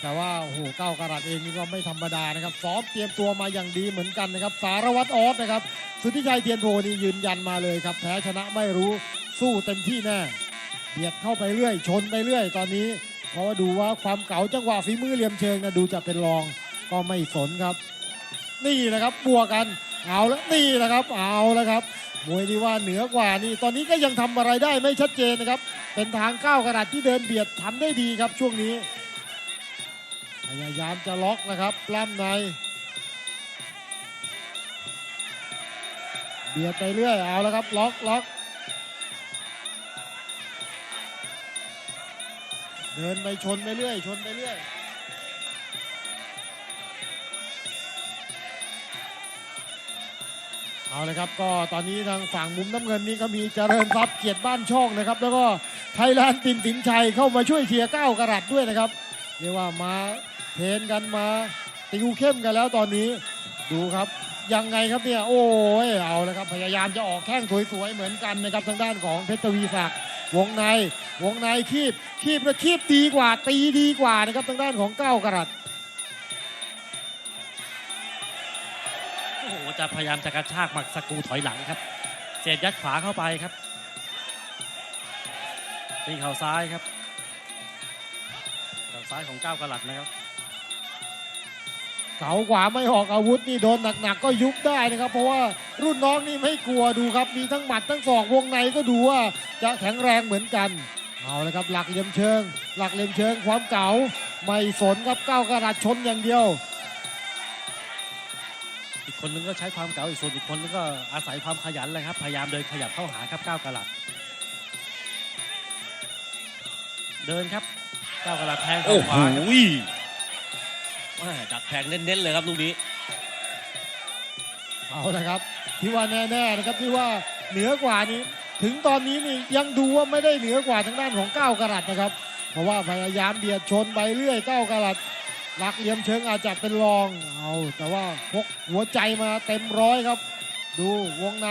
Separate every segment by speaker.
Speaker 1: แต่ว่าโอ้โหเก้ากระดัษเองนี่ก็ไม่ธรรมดานะครับซ้อมเตรียมตัวมาอย่างดีเหมือนกันนะครับ สารวัตรออสนะครับสุทธิชัยเทียนโพนี่ยืนยันมาเลยครับแพ้ชนะไม่รู้สู้เต็มที่แน่เบียดเข้าไปเรื่อย ชนไปเรื่อย ตอนนี้ เพราะว่าดูว่าความเก๋าจังหวะฝีมือเหลี่ยมเชิงนะดูจะเป็นรองก็ไม่สนครับ นี่นะครับบวกกันเอาแล้วนี่นะครับ เอาแล้วครับมวยที่ว่าเหนือกว่านี่ตอนนี้ก็ยังทำอะไรได้ไม่ชัดเจนนะครับ เป็นทางก้าวกระดาษที่เดินเบียดทำได้ดีครับช่วงนี้ พยายามจะล็อกนะครับปล้ำในเบียดไปเรื่อยเอาแล้วครับล็อกล็อกเดินไปชนไปเรื่อย ชนไปเรื่อยเอาเลยครับก็ตอนนี้ทางฝั่งมุมน้ำเงินนี้ก็มีเจริญทรัพย์เกียรติบ้านช่องนะครับ แล้วก็ไทยแลนด์ปินสินชัยเข้ามาช่วยเชียร์ก้ากระดัดด้วยนะครับเรียกว่ามา เทรนกันมาติวเข้มกันแล้วตอนนี้ ดูครับยังไงครับเนี่ยโอ้ยเอาเลยครับพยายามจะออกแข้งสวยๆเหมือนกันนะครับทางด้านของเพชรวีศักดิ์วงในวงในคีบคีบและคีบดีกว่าตีดีกว่านะครับทางด้านของเก้ากระดัด
Speaker 2: โอ้โหจะพยายามจะกระชากหมักสกูถอยหลังครับ เสียบยัดขวาเข้าไปครับตีเข่าซ้ายครับเข่าซ้ายของเก้ากระหลัดนะครับ
Speaker 1: เก๋ากว่าไม่ออกอาวุธนี่โดนหนักๆก็ยุบได้นะครับ เพราะว่ารุ่นน้องนี่ไม่กลัวดูครับ มีทั้งหมัดทั้งศอกวงในก็ดูว่าจะแข็งแรงเหมือนกันเอาเลยครับหลักเหลี่ยมเชิง หลักเหลี่ยมเชิงความเก๋าไม่สนครับก้าวกระดาษชนอย่างเดียว
Speaker 2: อีกคนนึงก็ใช้ความเก๋าอีกส่วนอีกคนนึงก็อาศัยความขยันเลยครับพยายามเดินขยับเข้าหาครับก้าวกระหลัดเดินครับก้าวกระหลัดแทง
Speaker 3: โอ้
Speaker 2: เข้าข
Speaker 3: โห
Speaker 2: วาครับ
Speaker 3: แม่ ดักแทงเน้นๆเลยครับลูกนี้
Speaker 1: เอาละครับ ที่ว่าแน่ๆนะครับที่ว่าเหนือกว่านี้ ถึงตอนนี้นี่ยังดูว่าไม่ได้เหนือกว่าทางด้านของก้าวกระดัดนะครับ เพราะว่าพยายามเบียดชนไปเรื่อยก้าวกระดัดหลักเหลี่ยมเชิงอาจจะเป็นรองเอาแต่ว่าพกหัวใจมาเต็มร้อยครับ ดูวงใน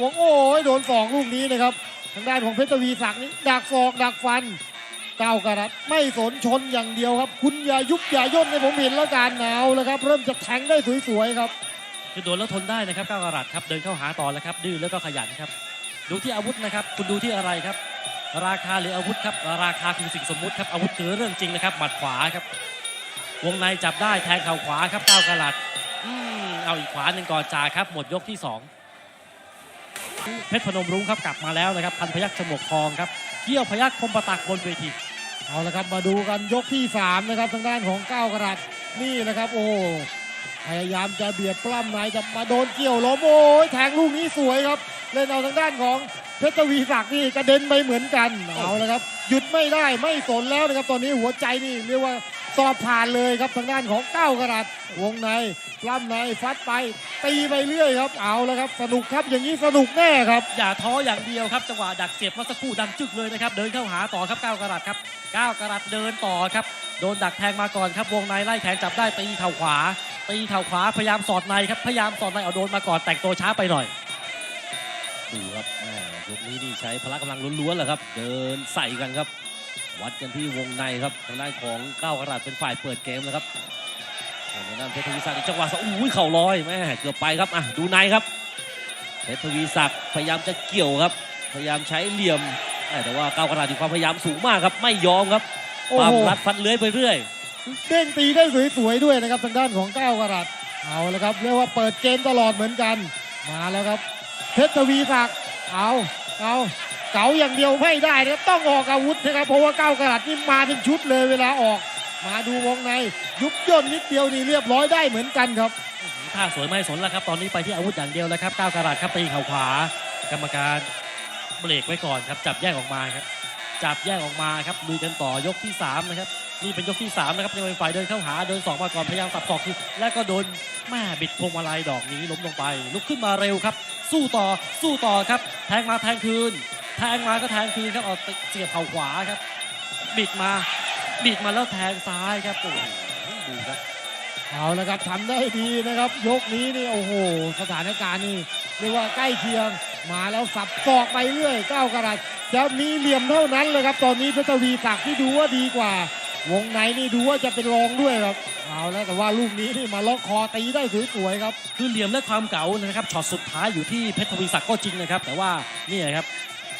Speaker 1: วงโอ้ยโดนสองลูกนี้นะครับ ทางด้านของเพชรวีศักดิ์นี่ดักศอกดักฟัน ก้าวกระดัดไม่สนชนอย่างเดียวครับ คุณอย่ายุบอย่าย่นให้ผมเห็นแล้วการหนาวแล้วครับ เริ่มจะแทงได้สวยๆครับ
Speaker 2: คือโดนแล้วทนได้นะครับก้าวกระหลัดครับเดินเข้าหาต่อแล้วครับ ดื้อแล้วก็ขยันครับ ดูที่อาวุธนะครับ คุณดูที่อะไรครับ ราคาหรืออาวุธครับ ราคาคือสิ่งสมมุติครับอาวุธคือเรื่องจริงนะครับหมัดขวาครับ วงในจับได้แทงเข่าขวาครับก้าวกระหลัดอืมเอาอีกขวาหนึ่งก่อนจ่าครับ หมดยกที่สองเพชรพนมรุ้งครับกลับมาแล้วนะครับ พันพยัคฆ์ฉมวกทองครับเกี่ยวพยัคฆ์คมประตักบนเวที
Speaker 1: เอาละครับมาดูกันยกที่ 3 นะครับทางด้านของก้าวกระดับนี่นะครับ โอ้พยายามจะเบียดปล้ำในจะมาโดนเกี่ยวล้มโอ้ยแทงลูกนี้สวยครับ เล่นเอาทางด้านของเพชรวีศักดิ์นี่กระเด็นไปเหมือนกันเอาละครับ หยุดไม่ได้ไม่สนแล้วนะครับตอนนี้หัวใจนี่เรียกว่า สอบผ่านเลยครับทางด้านของก้าวกระดัดวงในปล้ำในฟัดไป ตีไปเรื่อยครับเอาละครับ สนุกครับอย่างนี้สนุกแน่ครับ
Speaker 2: อย่าท้ออย่างเดียวครับจังหวะดักเสียบเมื่อสักครู่ดังจึกเลยนะครับเดินเข้าหาต่อครับก้าวกระดัดครับก้าวกระดัดเดินต่อครับโดนดักแทงมาก่อนครับวงในไล่แทงจับได้ตีเข่าขวา ตีเข่าขวาพยายามสอดในครับพยายามสอดในเอาโดนมาก่อนแต่งตัวช้าไปหน่อย
Speaker 3: ดูครับแม่ยกนี้นี่ใช้พละกำลังล้วนๆแหละครับ เดินใส่กันครับ วัดกันที่วงในครับทางด้านของก้าวกระดาษเป็นฝ่ายเปิดเกมนะครับทางด้านเพชรทวีศักดิ์อีกจังหวะสองอุ้ยเข่าลอยแม่เกือบไปครับอะดูในครับเพชรทวีศักดิ์พยายามจะเกี่ยวครับ พยายามใช้เหลี่ยมแม่แต่ว่าก้าวกระดาษมีความพยายามสูงมากครับ ไม่ยอมครับ
Speaker 1: โอ้
Speaker 3: ปั๊ม
Speaker 1: โห
Speaker 3: รัดฟันเลื้อยไปเรื่อย
Speaker 1: เด้งตีได้สวยๆด้วยนะครับทางด้านของก้าวกระดัดเอาละครับเรียกว่าเปิดเกมตลอดเหมือนกันมาแล้วครับเพชรทวีศักดิ์เอาเอา เก๋าอย่างเดียวไม่ได้นะต้องออกอาวุธนะครับ เพราะว่าเก้ากระดัดนี่มาเป็นชุดเลยเวลาออก มาดูวงในยุบย่นนิดเดียวนี่เรียบร้อยได้เหมือนกันครับ
Speaker 2: ท่าสวยไม่สนแล้วครับ ตอนนี้ไปที่อาวุธอย่างเดียวแล้วครับเก้ากระดาษครับตีเข่าขวา กรรมการเบรกไว้ก่อนครับ จับแยกออกมาครับ จับแยกออกมาครับลุยกันต่อยกที่สามนะครับนี่เป็นยกที่สามนะครับยังเป็นฝ่ายเดินเข้าหาเดินสองมาก่อนพยายามสับศอกคือแล้วก็โดนแม่บิดพวงมาลัยดอกนี้ล้มลงไป ลุกขึ้นมาเร็วครับ สู้ต่อสู้ต่อครับ แทงมาแทงคืน แทงมาก็แทงคืนครับเอาเสียบเข่าขวาครับบิดมาบิดมาแล้วแทงซ้ายครับโอ้โหดูครับ
Speaker 1: เอาละครับทำได้ดีนะครับ ยกนี้นี่โอ้โห สถานการณ์นี่เรียกว่าใกล้เคียงมาแล้วสับศอกไปเรื่อยก้าวกระดัดจะมีเหลี่ยมเท่านั้นเลยครับ ตอนนี้เพชรทวีศักดิ์ที่ดูว่าดีกว่า วงในนี่ดูว่าจะเป็นรองด้วยครับเอาแล้วแต่ว่าลูกนี้นี่มาล็อกคอตีได้สวยๆครับ
Speaker 2: คือเหลี่ยมและความเก๋านะครับช็อตสุดท้ายอยู่ที่เพชรทวีศักดิ์ก็จริงนะครับ แต่ว่านี่ครับ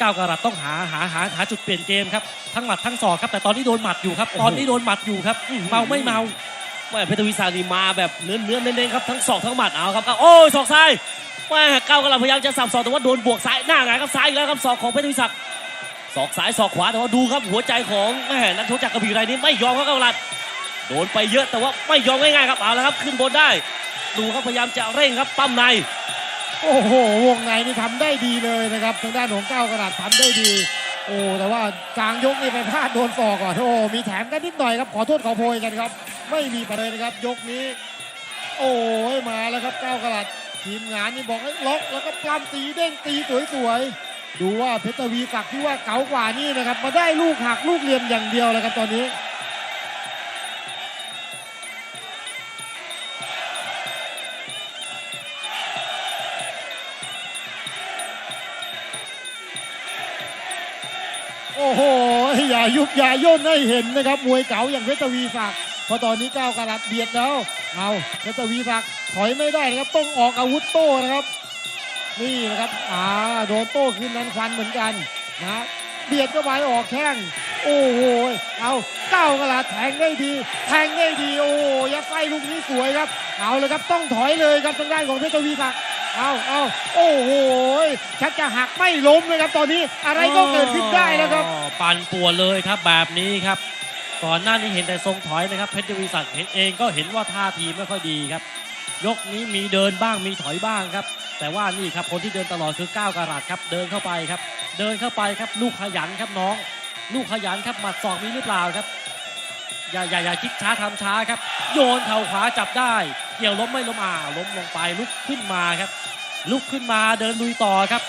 Speaker 2: ก้าวกรัตต้องหาหาหาหาจุดเปลี่ยนเกมครับทั้งหมัดทั้งศอกครับ แต่ตอนนี้โดนหมัดอยู่ครับ ตอนนี้โดนหมัดอยู่ครับเมาไม่เมา
Speaker 3: แม่เพชรทวีศักดิ์นี่มาแบบเนื้อเนื้อๆเน้นๆครับทั้งศอกทั้งหมัดเอาครับโอ้ยศอกซ้ายแม่ก้าวกำลังพยายามจะสับศอกแต่ว่าโดนบวกซ้ายหน้าหงายครับซ้ายอีกแล้วครับศอกของเพชรทวีศักดิ์ศอกซ้ายศอกขวาแต่ว่าดูครับหัวใจของแม่นักชกจากกระบี่รายนี้ไม่ยอมครับก้าวกำลังโดนไปเยอะแต่ว่าไม่ยอมง่ายๆครับเอาละครับขึ้นบนได้ดูครับพยายามจะเร่งครับปั้มใน
Speaker 1: โอ้โห วงในนี่ทำได้ดีเลยนะครับ ทางด้านของเก้ากระดาษทำได้ดี โอ้ แต่ว่ากลางยกนี่ไปพลาดโดนศอกก่อน โอ้ มีแถมกันนิดหน่อยครับ ขอโทษขอโพยกันครับ ไม่มีประเด็นนะครับ ยกนี้ โอ้ยมาแล้วครับเก้ากระดาษทีมงานนี่บอกให้ล็อกแล้วก็ปล้ำตีเด้งตีสวยๆ ดูว่าเพชรวีศักที่ว่าเก๋ากว่านี่นะครับ มาได้ลูกหักลูกเหลี่ยมอย่างเดียวเลยครับตอนนี้ โอ้โห อย่ายุบอย่าย่นให้เห็นนะครับ มวยเก๋าอย่างเพชรวีศักดิ์พราะตอนนี้ก้าวกระดับเบียดแล้ว เอาเพชรวีศักดิ์ถอยไม่ได้นะครับ ต้องออกอาวุธโต้นะครับ นี่นะครับ อ่า โดนโต้ขึ้นนั้นควันเหมือนกันนะเบียดเข้าไปออกแข้ง โอ้โห เอาก้าวกระดาษแทงได้ดี แทงได้ดี โอ้ยัดไส้ลูกนี้สวยครับ เอาเลยครับ ต้องถอยเลยครับทางด้านของเพชรวีศักดิ์ เอาเอาโอ้โหชักจะหักไม่ล้มเลยครับตอนนี้อะไรก็เกิดขึ้นได้แล้วครับ
Speaker 2: ปั่นป่วนเลยครับแบบนี้ครับ ก่อนหน้านี้เห็นแต่ทรงถอยนะครับเพชรวีศักดิ์เห็นเองก็เห็นว่าท่าทีไม่ค่อยดีครับ ยกนี้มีเดินบ้างมีถอยบ้างครับ แต่ว่านี่ครับคนที่เดินตลอดคือก้าวกระดาษครับ เดินเข้าไปครับ เดินเข้าไปครับ ลูกขยันครับน้อง ลูกขยันครับหมัดศอกมีหรือเปล่าครับอย่าอย่าอย่าคิดช้าทำช้าครับ โยนเข่าขวาจับได้ เกี่ยวล้มไม่ล้มอ่าล้มลงไปลุกขึ้นมาครับ ลุกขึ้นมาเดินลุยต่อครับ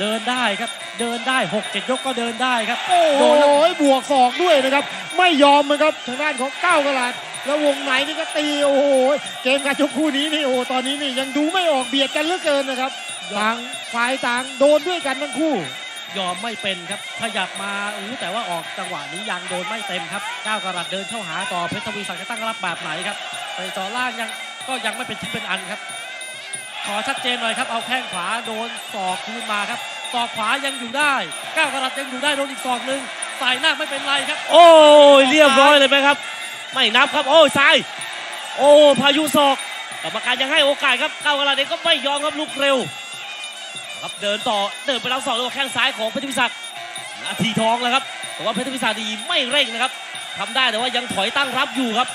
Speaker 2: เดินได้ครับ เดินได้หกเจ็ดยกก็เดินได้ครับ
Speaker 1: โอ้
Speaker 2: โดนแล้ว
Speaker 1: โหบวกศอกด้วยนะครับ ไม่ยอมนะครับทางด้านของก้าวกระดาษแล้ววงไหนนี่ก็ตีโอ้โหเกมการชกคู่นี้นี่โอ้โหตอนนี้นี่ยังดูไม่ออกเบียดกันเหลือเกินนะครับต่างฝ่ายต่างโดนด้วยกันทั้งคู่
Speaker 2: ยอมไม่เป็นครับขยับมาอู้แต่ว่าออกจังหวะนี้ยังโดนไม่เต็มครับก้าวกระดัดเดินเข้าหาต่อเพชรทวีศักดิ์จะตั้งรับแบบไหนครับไปต่อล่างยังก็ยังไม่เป็นชิ้นเป็นอันครับ ขอชัดเจนหน่อยครับ เอาแข้งขวาโดนศอกคืนมาครับศอกขวายังอยู่ได้ก้าวกระดัดยังอยู่ได้โดนอีกศอกหนึ่งใส่หน้าไม่เป็นไรครับ
Speaker 3: โอ้ยเรียบร้อยเลยไหมครับ ไม่นับครับ โอ้ยซ้าย โอ้พายุศอกกรรมการยังให้โอกาสครับก้าวกระดาษเองก็ไม่ยอมครับลุกเร็ว ครับเดินต่อเดินไปรับศอกแล้วแข้งซ้ายของเพชรพิศักดิ์นาทีทองแล้วครับแต่ว่าเพชรพิศักดิ์ดีไม่เร่งนะครับทำได้แต่ว่ายังถอยตั้งรับอยู่ครับ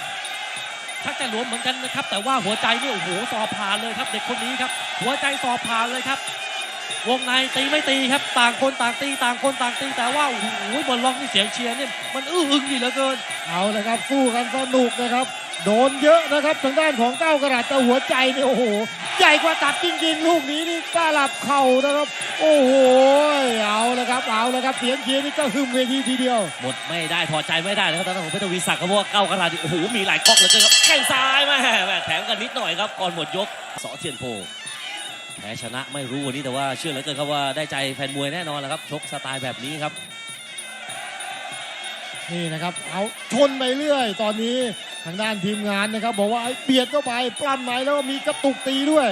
Speaker 2: ชักจะหลวมเหมือนกันนะครับ แต่ว่าหัวใจนี่โอ้โหสอบผ่านเลยครับ เด็กคนนี้ครับ หัวใจสอบผ่านเลยครับ วงในตีไม่ตีครับ ต่างคนต่างตีต่างคนต่างตีแต่ว่าโอ้โหบนล็อกนี่เสียงเชียร์เนี่ยมันอื้ออึงดีเหลือเกิน
Speaker 1: เอาละครับสู้กันสนุกนะครับ โดนเยอะนะครับทางด้านของเก้ากระดาษแต่หัวใจนี่โอ้โห ใหญ่กว่าตับจริงๆ ลูกนี้นี่กล้าหลับเข่านะครับ โอ้โหเอาเลยครับเอาเลยครับเสียงเชียร์นี่ก็หึมเวทีทีเดียว
Speaker 3: หมดไม่ได้ถอดใจไม่ได้นะครับทางด้านของเพชรวีศักดิ์ครับเพราะว่าก้าวกระดาษนี่โอ้โหมีหลายก๊อกเหลยครับแข้งซ้ายแม่แม่แถมกันนิดหน่อยครับก่อนหมดยกสอเทียนโพแพ้ชนะไม่รู้วันนี้แต่ว่าเชื่อเหลือเกินครับว่าได้ใจแฟนมวยแน่นอนแหละครับชกสไตล์แบบนี้ครับ
Speaker 1: นี่นะครับเอาชนไปเรื่อยตอนนี้ ทางด้านทีมงานนะครับ บอกว่าไอ้เบียดเข้าไปปล้ำไหนแล้วก็มีกระตุกตีด้วย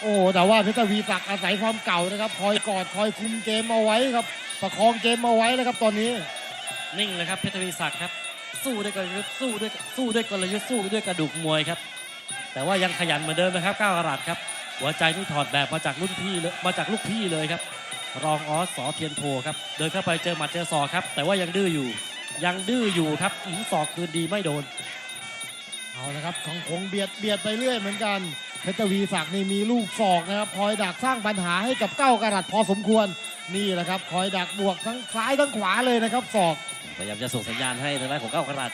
Speaker 1: โอ้แต่ว่าเพชรวีศักดิ์อาศัยความเก่านะครับคอยกอดคอยคุมเกมเอาไว้ครับ ประคองเกมเอาไว้นะครับตอนนี้
Speaker 2: นิ่งนะครับเพชรวีศักดิ์ครับสู้ด้วยกลยุทธ์สู้ด้วยสู้ด้วยกลยุทธ์สู้ด้วยกระดูกมวยครับ แต่ว่ายังขยันเหมือนเดิมนะครับก้าวกระดาษครับ หัวใจนี่ถอดแบบมาจากรุ่นพี่เลยมาจากลูกพี่เลยครับ รองออสสอเทียนโพครับเดินเข้าไปเจอหมัดเจอศอกครับ แต่ว่ายังดื้ออยู่ยังดื้ออยู่ครับอื้อศอกคืนดีไม่โดน
Speaker 1: เอาละครับของคงเบียดเบียดไปเรื่อยเหมือนกันเพชรวีศักดิ์นี่มีลูกศอกนะครับคอยดักสร้างปัญหาให้กับเก้ากระดัดพอสมควรนี่แหละครับคอยดักบวกทั้งซ้ายทั้งขวาเลยนะครับศอก
Speaker 3: พยายามจะส่งสัญญาณให้ทางด้านของเก้ากระดาษ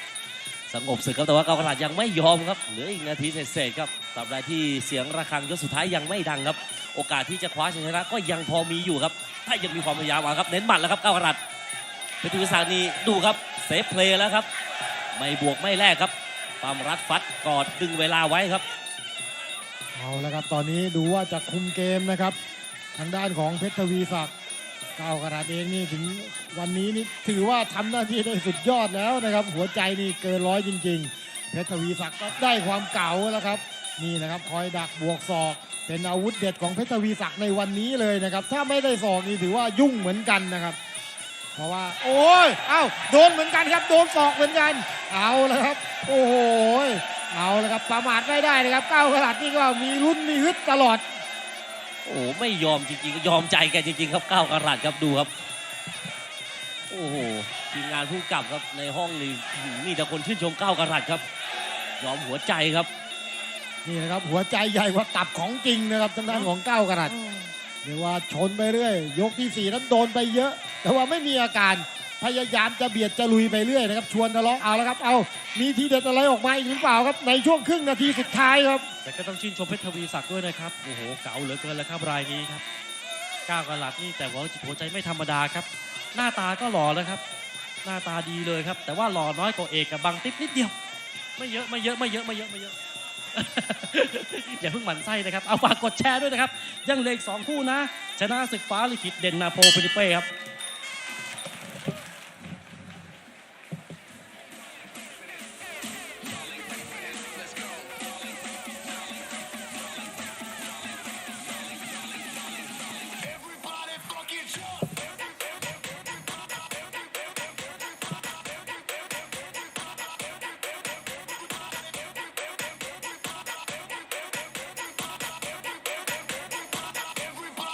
Speaker 3: สงบศึกครับแต่ว่าเก้ากระดาษยังไม่ยอมครับเหลืออีกนาทีเศษครับตราบใดที่เสียงระฆังยกสุดท้ายยังไม่ดังครับ โอกาสที่จะคว้าชัยชนะก็ยังพอมีอยู่ครับ ถ้ายังมีความพยายามครับเน้นหมัดแล้วครับเก้ากระดาษเพชรวิสานีดูครับเซฟเพลย์แล้วครับไม่บวกไม่แลกครับ ปั๊มรัดฟัดกอดดึงเวลาไว้ครับ
Speaker 1: เอาละครับ ตอนนี้ดูว่าจะคุมเกมนะครับ ทางด้านของเพชรทวีศักดิ์ก้าวกระดาษเองนี่ถึงวันนี้นี่ถือว่าทำหน้าที่ได้สุดยอดแล้วนะครับ หัวใจนี่เกินร้อยจริง ๆ เพชรทวีศักดิ์ก็ได้ความเก่าแล้วครับนี่นะครับคอยดักบวกศอก เป็นอาวุธเด็ดของเพชรทวีศักดิ์ในวันนี้เลยนะครับ ถ้าไม่ได้ศอกนี่ถือว่ายุ่งเหมือนกันนะครับ เพราะว่า โอ้ยเอ้าโดนเหมือนกันครับ โดนศอกเหมือนกัน เอาแล้วครับ โอ้โหเอาแล้วครับประมาทไม่ได้นะครับก้าวกระดาษนี่ก็มีลุ้นมีฮึดตลอด
Speaker 3: โอ้โหไม่ยอมจริงๆ ยอมใจแกจริงๆ ครับก้าวกระรัดครับดูครับ โอ้โหทีมงานผู้กำกับครับในห้องนี่อื้อหือมีแต่คนชื่นชมก้าวกระรัดครับ ยอมหัวใจครับ
Speaker 1: นี่นะครับหัวใจใหญ่กว่าตับของจริงนะครับทางด้านของก้าวกระดาษเรียกว่าชนไปเรื่อย ยกที่สี่นั้นโดนไปเยอะ แต่ว่าไม่มีอาการ พยายามจะเบียดจะลุยไปเรื่อยนะครับ ชวนทะเลาะเอาแล้วครับ เอามีทีเด็ดอะไรออกมาอีกหรือเปล่าครับในช่วงครึ่งนาทีสุดท้ายครับ
Speaker 2: แต่ก็ต้องชื่นชมเพชรทวีศักดิ์ด้วยนะครับโอ้โหเก๋าเหลือเกินแล้วครับรายนี้ครับก้าวกระหลัดนี่แต่ว่าจิตหัวใจไม่ธรรมดาครับ หน้าตาก็หล่อแล้วครับ หน้าตาดีเลยครับ แต่ว่าหล่อน้อยกว่าเอกกับบังติ๊บนิดเดียว ไม่เยอะไม่เยอะไม่เยอะไม่เยอะไม่เยอะอย่าเพิ่งหมั่นไส้นะครับ เอาฝากกดแชร์ด้วยนะครับ ยังเหลืออีกสองคู่นะ ชนะศึกฟ้าลิขิตเด่นนาโพฟิลิเป้ครับ